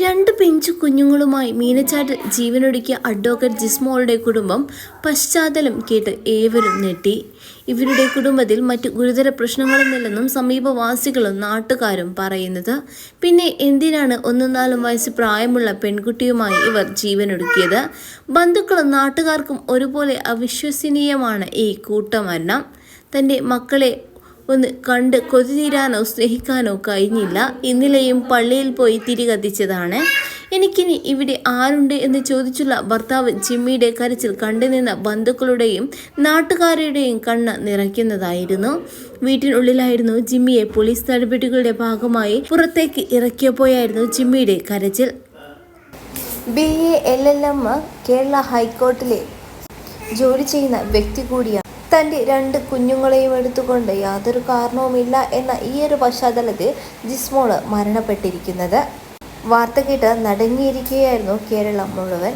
രണ്ട് പിഞ്ചു കുഞ്ഞുങ്ങളുമായി മീനച്ചാട്ടിൽ ജീവനൊടുക്കിയ അഡ്വക്കേറ്റ് ജിസ്മോളുടെ കുടുംബം പശ്ചാത്തലം കേട്ട് ഏവരും ഞെട്ടി. ഇവരുടെ കുടുംബത്തിൽ മറ്റു ഗുരുതര പ്രശ്നങ്ങളൊന്നുമില്ലെന്നും സമീപവാസികളും നാട്ടുകാരും പറയുന്നത്. പിന്നെ എന്തിനാണ് ഒന്നും നാലും വയസ്സ് പ്രായമുള്ള പെൺകുട്ടിയുമായി ഇവർ ജീവനൊടുക്കിയത്? ബന്ധുക്കളും നാട്ടുകാർക്കും ഒരുപോലെ അവിശ്വസനീയമാണ് ഈ കൂട്ടമരണം. തന്റെ മക്കളെ ഒന്ന് കണ്ട് കൊതി തീരാനോ സ്നേഹിക്കാനോ കഴിഞ്ഞില്ല. ഇന്നലെയും പള്ളിയിൽ പോയി തിരി കത്തിച്ചതാണ്. എനിക്കിനി ഇവിടെ ആരുണ്ട് എന്ന് ചോദിച്ചുള്ള ഭർത്താവ് ജിമ്മിയുടെ കരച്ചിൽ കണ്ടുനിന്ന ബന്ധുക്കളുടെയും നാട്ടുകാരുടെയും കണ്ണ് നിറയ്ക്കുന്നതായിരുന്നു. വീട്ടിനുള്ളിലായിരുന്നു ജിമ്മിയെ പോലീസ് നടപടികളുടെ ഭാഗമായി പുറത്തേക്ക് ഇറക്കിയപ്പോയായിരുന്നു ജിമ്മിയുടെ കരച്ചിൽ. B A L L M Kerala ഹൈക്കോർട്ടിലെ ജോലി ചെയ്യുന്ന വ്യക്തി കൂടിയാണ്. തന്റെ രണ്ട് കുഞ്ഞുങ്ങളെയും എടുത്തുകൊണ്ട് യാതൊരു കാരണവുമില്ല എന്ന ഈയൊരു പശ്ചാത്തലത്തിൽ ജിസ്മോൾ മരണപ്പെട്ടിരിക്കുന്നത്. വാർത്ത കേട്ട് നടുങ്ങിയിരിക്കുകയായിരുന്നു കേരളം മുഴുവൻ.